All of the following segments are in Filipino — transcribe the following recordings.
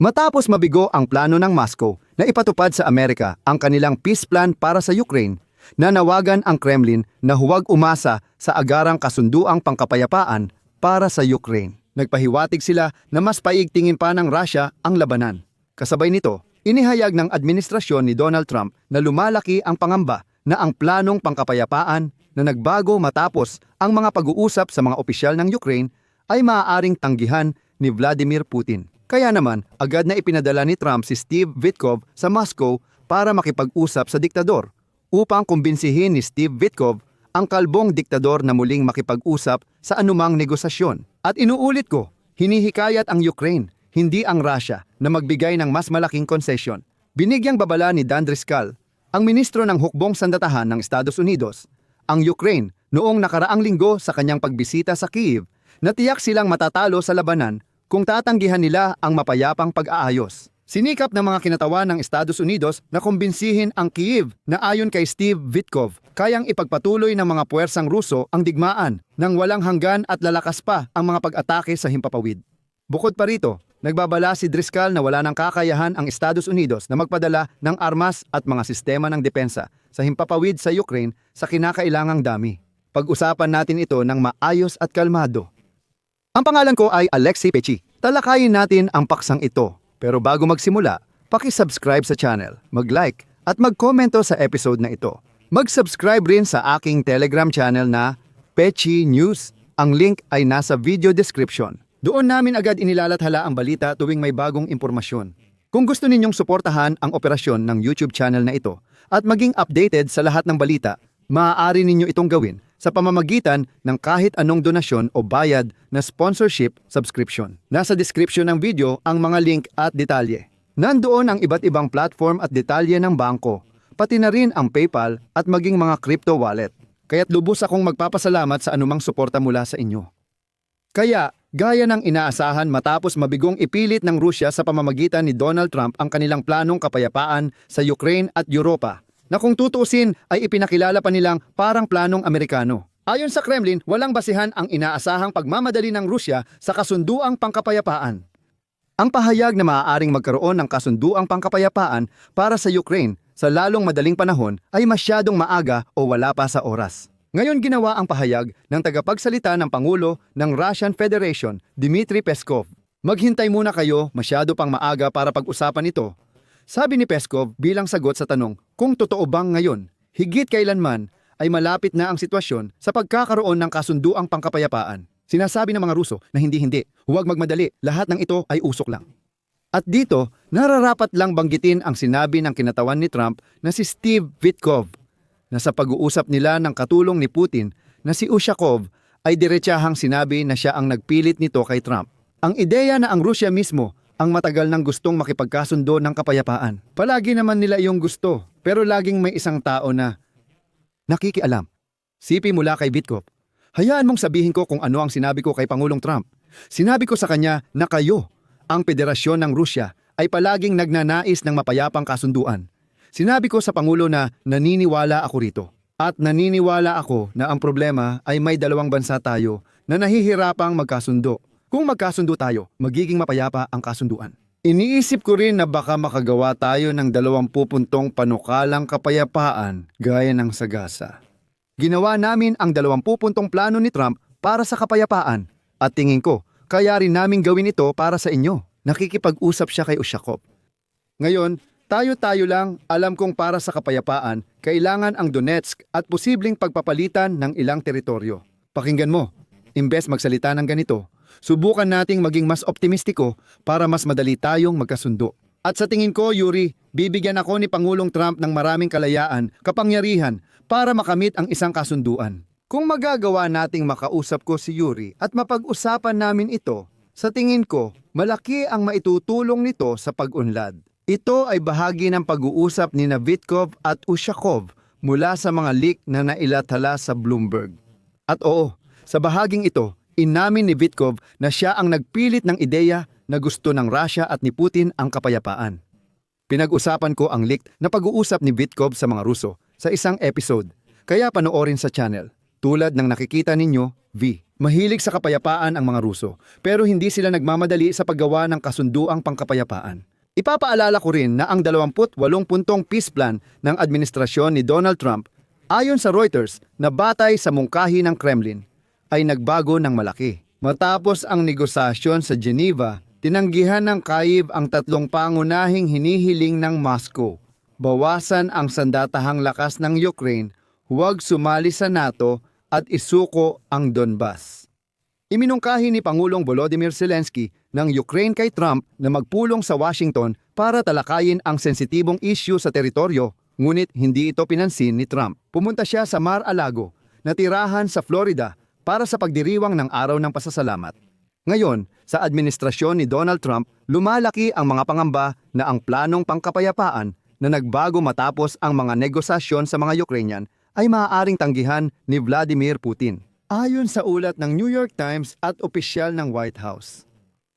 Matapos mabigo ang plano ng Moscow na ipatupad sa Amerika ang kanilang peace plan para sa Ukraine, nanawagan ang Kremlin na huwag umasa sa agarang kasunduang pangkapayapaan para sa Ukraine. Nagpahiwatig sila na mas paigtingin pa ng Russia ang labanan. Kasabay nito, inihayag ng administrasyon ni Donald Trump na lumalaki ang pangamba na ang planong pangkapayapaan na nagbago matapos ang mga pag-uusap sa mga opisyal ng Ukraine ay maaaring tanggihan ni Vladimir Putin. Kaya naman, agad na ipinadala ni Trump si Steve Witkoff sa Moscow para makipag-usap sa diktador upang kumbinsihin ni Steve Witkoff ang kalbong diktador na muling makipag-usap sa anumang negosasyon. At inuulit ko, hinihikayat ang Ukraine, hindi ang Russia, na magbigay ng mas malaking konsesyon. Binigyang babala ni Dan Driscoll, ang ministro ng hukbong sandatahan ng Estados Unidos, ang Ukraine noong nakaraang linggo sa kanyang pagbisita sa Kiev na tiyak silang matatalo sa labanan kung tatanggihan nila ang mapayapang pag-aayos. Sinikap ng mga kinatawan ng Estados Unidos na kumbinsihin ang Kiev na ayon kay Steve Witkoff, kayang ipagpatuloy ng mga puwersang Ruso ang digmaan nang walang hanggan at lalakas pa ang mga pag-atake sa himpapawid. Bukod pa rito, nagbabala si Driscoll na wala ng kakayahan ang Estados Unidos na magpadala ng armas at mga sistema ng depensa sa himpapawid sa Ukraine sa kinakailangang dami. Pag-usapan natin ito ng maayos at kalmado. Ang pangalan ko ay Alexei Pechi. Talakayin natin ang paksang ito. Pero bago magsimula, paki-subscribe sa channel, mag-like at mag-komento sa episode na ito. Mag-subscribe rin sa aking Telegram channel na Pechi News. Ang link ay nasa video description. Doon namin agad inilalathala ang balita tuwing may bagong impormasyon. Kung gusto ninyong suportahan ang operasyon ng YouTube channel na ito at maging updated sa lahat ng balita, maaari ninyo itong gawin sa pamamagitan ng kahit anong donasyon o bayad na sponsorship subscription. Nasa description ng video ang mga link at detalye. Nandoon ang iba't ibang platform at detalye ng bangko, pati na rin ang PayPal at maging mga crypto wallet. Kaya't lubos akong magpapasalamat sa anumang suporta mula sa inyo. Kaya, gaya ng inaasahan matapos mabigong ipilit ng Rusya sa pamamagitan ni Donald Trump ang kanilang planong kapayapaan sa Ukraine at Europa, na kung tutuusin ay ipinakilala pa nilang parang planong Amerikano. Ayon sa Kremlin, walang basihan ang inaasahang pagmamadali ng Rusya sa kasunduang pangkapayapaan. Ang pahayag na maaaring magkaroon ng kasunduang pangkapayapaan para sa Ukraine sa lalong madaling panahon ay masyadong maaga o wala pa sa oras. Ngayon ginawa ang pahayag ng tagapagsalita ng Pangulo ng Russian Federation, Dmitry Peskov. Maghintay muna kayo, masyado pang maaga para pag-usapan ito. Sabi ni Peskov bilang sagot sa tanong kung totoo bang ngayon, higit kailanman ay malapit na ang sitwasyon sa pagkakaroon ng kasunduang pangkapayapaan. Sinasabi ng mga Ruso na hindi-hindi, huwag magmadali, lahat ng ito ay usok lang. At dito, nararapat lang banggitin ang sinabi ng kinatawan ni Trump na si Steve Witkoff na sa pag-uusap nila ng katulong ni Putin na si Ushakov ay diretsahang sinabi na siya ang nagpilit nito kay Trump. Ang ideya na ang Rusya mismo ang matagal nang gustong makipagkasundo ng kapayapaan. Palagi naman nila iyong gusto, pero laging may isang tao na nakikialam. Sipi mula kay Witkoff. Hayaan mong sabihin ko kung ano ang sinabi ko kay Pangulong Trump. Sinabi ko sa kanya na kayo, ang Federasyon ng Rusya, ay palaging nagnanais ng mapayapang kasunduan. Sinabi ko sa Pangulo na naniniwala ako rito. At naniniwala ako na ang problema ay may dalawang bansa tayo na nahihirapang magkasundo. Kung magkasundo tayo, magiging mapayapa ang kasunduan. Iniisip ko rin na baka makagawa tayo ng dalawampu puntong panukalang kapayapaan gaya ng sagasa. Ginawa namin ang 20 puntong plano ni Trump para sa kapayapaan at tingin ko, kaya rin namin gawin ito para sa inyo. Nakikipag-usap siya kay Ushakov. Ngayon, tayo-tayo lang alam kong para sa kapayapaan, kailangan ang Donetsk at posibleng pagpapalitan ng ilang teritoryo. Pakinggan mo, imbes magsalita ng ganito, subukan nating maging mas optimistiko para mas madali tayong magkasundo. At sa tingin ko, Yuri, bibigyan ako ni Pangulong Trump ng maraming kalayaan, kapangyarihan para makamit ang isang kasunduan. Kung magagawa nating makausap ko si Yuri at mapag-usapan namin ito, sa tingin ko, malaki ang maitutulong nito sa pag-unlad. Ito ay bahagi ng pag-uusap ni Navitkov at Ushakov mula sa mga leak na nailathala sa Bloomberg. At oo, sa bahaging ito, inamin ni Vitkov na siya ang nagpilit ng ideya na gusto ng Russia at ni Putin ang kapayapaan. Pinag-usapan ko ang leak na pag-uusap ni Vitkov sa mga Ruso sa isang episode, kaya panoorin sa channel. Tulad ng nakikita ninyo, V. Mahilig sa kapayapaan ang mga Ruso, pero hindi sila nagmamadali sa paggawa ng kasunduang pangkapayapaan. Ipapaalala ko rin na ang 28 puntong peace plan ng administrasyon ni Donald Trump, ayon sa Reuters na batay sa mungkahi ng Kremlin, ay nagbago ng malaki. Matapos ang negosasyon sa Geneva, tinanggihan ng Kyiv ang tatlong pangunahing hinihiling ng Moscow. Bawasan ang sandatahang lakas ng Ukraine, huwag sumali sa NATO at isuko ang Donbas. Iminungkahi ni Pangulong Volodymyr Zelensky ng Ukraine kay Trump na magpulong sa Washington para talakayin ang sensitibong issue sa teritoryo, ngunit hindi ito pinansin ni Trump. Pumunta siya sa Mar-a-Lago, na tirahan sa Florida para sa pagdiriwang ng Araw ng Pasasalamat. Ngayon, sa administrasyon ni Donald Trump, lumalaki ang mga pangamba na ang planong pangkapayapaan na nagbago matapos ang mga negosasyon sa mga Ukrainian ay maaaring tanggihan ni Vladimir Putin. Ayon sa ulat ng New York Times at opisyal ng White House.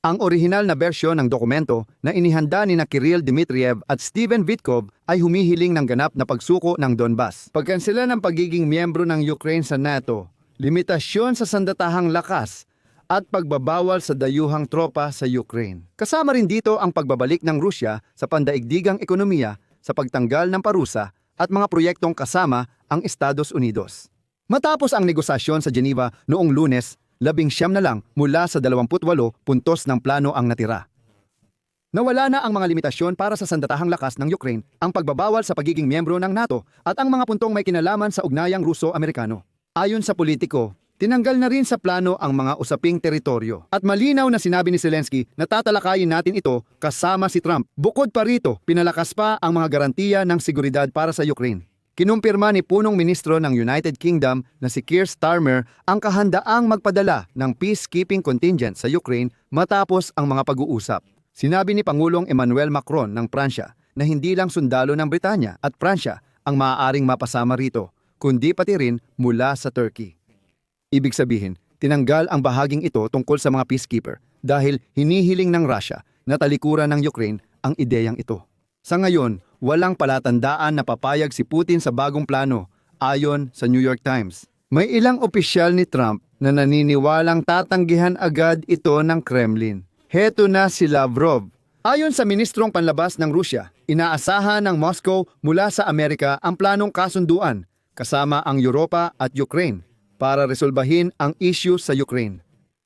Ang orihinal na bersyon ng dokumento na inihanda ni na Kirill Dmitriev at Steven Vitkov ay humihiling ng ganap na pagsuko ng Donbas. Pagkansela ng pagiging miyembro ng Ukraine sa NATO, limitasyon sa sandatahang lakas at pagbabawal sa dayuhang tropa sa Ukraine. Kasama rin dito ang pagbabalik ng Rusya sa pandaigdigang ekonomiya sa pagtanggal ng parusa at mga proyektong kasama ang Estados Unidos. Matapos ang negosasyon sa Geneva noong lunes, labing siyam na lang mula sa 28 puntos ng plano ang natira. Nawala na ang mga limitasyon para sa sandatahang lakas ng Ukraine, ang pagbabawal sa pagiging miyembro ng NATO at ang mga puntong may kinalaman sa ugnayang Ruso-Amerikano. Ayon sa politiko, tinanggal na rin sa plano ang mga usaping teritoryo. At malinaw na sinabi ni Zelensky na tatalakayin natin ito kasama si Trump. Bukod pa rito, pinalakas pa ang mga garantiya ng seguridad para sa Ukraine. Kinumpirma ni punong ministro ng United Kingdom na si Keir Starmer ang kahandaang magpadala ng peacekeeping contingent sa Ukraine matapos ang mga pag-uusap. Sinabi ni Pangulong Emmanuel Macron ng Pransya na hindi lang sundalo ng Britanya at Pransya ang maaaring mapasama rito, kundi pati rin mula sa Turkey. Ibig sabihin, tinanggal ang bahaging ito tungkol sa mga peacekeeper dahil hinihiling ng Russia na talikuran ng Ukraine ang ideyang ito. Sa ngayon, walang palatandaan na papayag si Putin sa bagong plano ayon sa New York Times. May ilang opisyal ni Trump na naniniwalang tatanggihan agad ito ng Kremlin. Heto na si Lavrov. Ayon sa Ministrong Panlabas ng Rusya, inaasahan ng Moscow mula sa Amerika ang planong kasunduan kasama ang Europa at Ukraine para resolbahin ang issue sa Ukraine.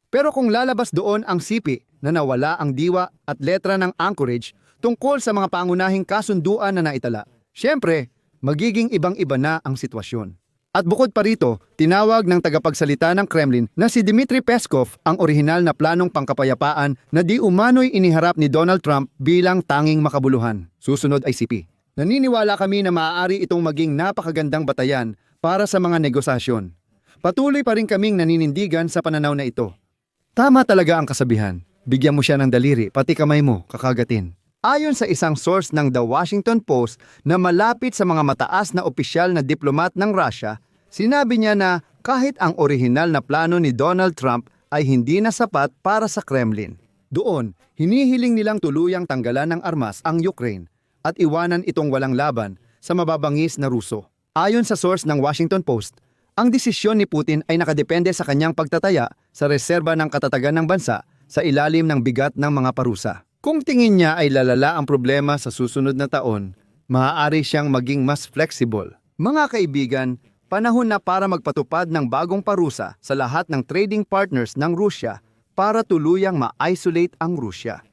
Pero kung lalabas doon ang sipi na nawala ang diwa at letra ng Anchorage tungkol sa mga pangunahing kasunduan na naitala, syempre, magiging ibang-iba na ang sitwasyon. At bukod pa rito, tinawag ng tagapagsalita ng Kremlin na si Dmitry Peskov ang orihinal na planong pangkapayapaan na di umano'y iniharap ni Donald Trump bilang tanging makabuluhan. Susunod ay CP. Naniniwala kami na maaari itong maging napakagandang batayan para sa mga negosasyon. Patuloy pa rin kaming naninindigan sa pananaw na ito. Tama talaga ang kasabihan. Bigyan mo siya ng daliri, pati kamay mo, kakagatin. Ayon sa isang source ng The Washington Post na malapit sa mga mataas na opisyal na diplomat ng Russia, sinabi niya na kahit ang orihinal na plano ni Donald Trump ay hindi na sapat para sa Kremlin. Doon, hinihiling nilang tuluyang tanggalan ng armas ang Ukraine at iwanan itong walang laban sa mababangis na Ruso. Ayon sa source ng Washington Post, ang desisyon ni Putin ay nakadepende sa kanyang pagtataya sa reserba ng katatagan ng bansa sa ilalim ng bigat ng mga parusa. Kung tingin niya ay lalala ang problema sa susunod na taon, maaari siyang maging mas flexible. Mga kaibigan, panahon na para magpatupad ng bagong parusa sa lahat ng trading partners ng Rusya para tuluyang ma-isolate ang Rusya.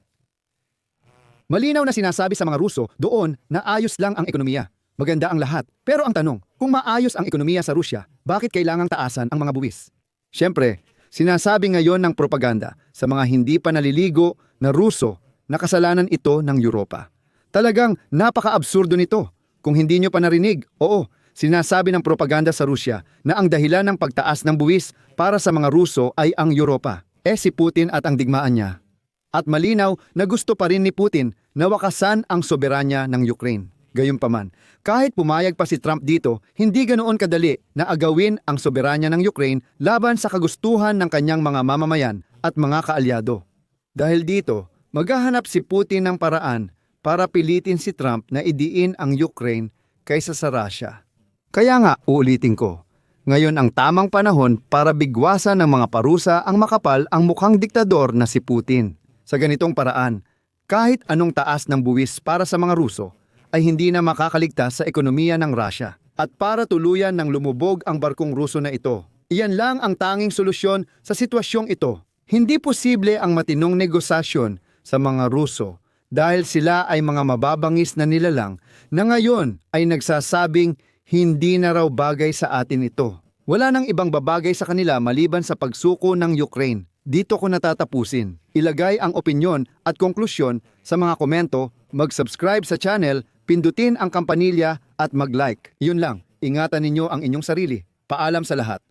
Malinaw na sinasabi sa mga Ruso doon na ayos lang ang ekonomiya. Maganda ang lahat. Pero ang tanong, kung maayos ang ekonomiya sa Rusya, bakit kailangang taasan ang mga buwis? Siyempre, sinasabi ngayon ng propaganda sa mga hindi pa naliligo na Ruso na kasalanan ito ng Europa. Talagang napaka-absurdo nito. Kung hindi nyo pa narinig, oo, sinasabi ng propaganda sa Rusya na ang dahilan ng pagtaas ng buwis para sa mga Ruso ay ang Europa. Eh si Putin at ang digmaan niya. At malinaw na gusto pa rin ni Putin na wakasan ang soberanya ng Ukraine. Gayunpaman, kahit pumayag pa si Trump dito, hindi ganoon kadali na agawin ang soberanya ng Ukraine laban sa kagustuhan ng kanyang mga mamamayan at mga kaalyado. Dahil dito, maghahanap si Putin ng paraan para pilitin si Trump na idiin ang Ukraine kaysa sa Russia. Kaya nga, uulitin ko, Ngayon ang tamang panahon para bigwasan ng mga parusa ang makapal ang mukhang diktador na si Putin. Sa ganitong paraan, kahit anong taas ng buwis para sa mga Ruso ay hindi na makakaligtas sa ekonomiya ng Russia. At para tuluyan ng lumubog ang barkong Ruso na ito, iyan lang ang tanging solusyon sa sitwasyong ito. Hindi posible ang matinong negosasyon sa mga Ruso dahil sila ay mga mababangis na nilalang na ngayon ay nagsasabing hindi na raw bagay sa atin ito. Wala nang ibang babagay sa kanila maliban sa pagsuko ng Ukraine. Dito ko natatapusin. Ilagay ang opinyon at konklusyon sa mga komento, mag-subscribe sa channel, pindutin ang kampanilya at mag-like. Yun lang, ingatan ninyo ang inyong sarili. Paalam sa lahat.